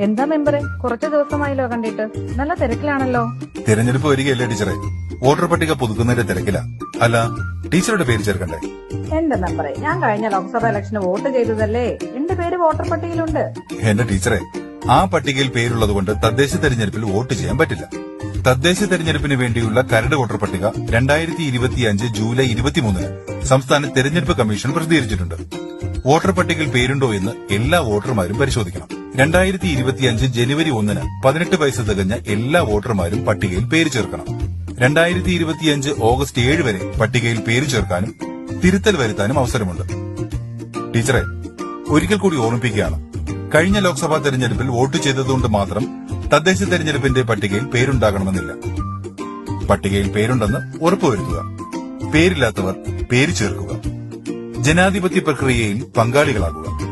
എന്താ മെമ്പറെ കുറച്ചു ദിവസമായല്ലോ കണ്ടിട്ട്. നല്ല തിരക്കിലാണല്ലോ. തിരഞ്ഞെടുപ്പ് വരികയല്ലേ ടീച്ചറെ? വോട്ടർ പട്ടിക പുതുക്കുന്നതിന്റെ തിരക്കിലാ. അല്ല ടീച്ചറുടെ പേര് ചേർക്കണ്ടേ? എന്റെ മെമ്പറെ ഞാൻ കഴിഞ്ഞ ലോക്സഭ ഇലക്ഷന് വോട്ട് ചെയ്തതല്ലേ? എന്റെ പേര് വോട്ടർ പട്ടികയിലുണ്ട്. എന്റെ ടീച്ചറെ ആ പട്ടികയിൽ പേരുള്ളതുകൊണ്ട് തദ്ദേശ തെരഞ്ഞെടുപ്പിൽ വോട്ട് ചെയ്യാൻ പറ്റില്ല. തദ്ദേശ തെരഞ്ഞെടുപ്പിന് വേണ്ടിയുള്ള കരട് വോട്ടർ പട്ടിക രണ്ടായിരത്തി ഇരുപത്തിയഞ്ച് ജൂലൈ ഇരുപത്തിമൂന്നിന് സംസ്ഥാന തെരഞ്ഞെടുപ്പ് കമ്മീഷൻ പ്രസിദ്ധീകരിച്ചിട്ടുണ്ട്. വോട്ടർ പട്ടികയിൽ പേരുണ്ടോ എന്ന് എല്ലാ വോട്ടർമാരും പരിശോധിക്കണം. രണ്ടായിരത്തി ഇരുപത്തിയഞ്ച് ജനുവരി ഒന്നിന് പതിനെട്ട് വയസ്സ് തികഞ്ഞ എല്ലാ വോട്ടർമാരും പട്ടികയിൽ പേര് ചേർക്കണം. രണ്ടായിരത്തി ഇരുപത്തിയഞ്ച് ഓഗസ്റ്റ് ഏഴ് വരെ പട്ടികയിൽ പേര് ചേർക്കാനും തിരുത്തൽ വരുത്താനും അവസരമുണ്ട്. ടീച്ചറെ ഒരിക്കൽ കൂടി ഓർമ്മിപ്പിക്കുകയാണ്. കഴിഞ്ഞ ലോക്സഭാ തെരഞ്ഞെടുപ്പിൽ വോട്ട് ചെയ്തതുകൊണ്ട് മാത്രം തദ്ദേശ തെരഞ്ഞെടുപ്പിന്റെ പട്ടികയിൽ പേരുണ്ടാകണമെന്നില്ല. പട്ടികയിൽ പേരുണ്ടെന്ന് ഉറപ്പുവരുത്തുക. പേരില്ലാത്തവർ പേര് ചേർക്കുക. ജനാധിപത്യ പ്രക്രിയയിൽ പങ്കാളികളാകുക.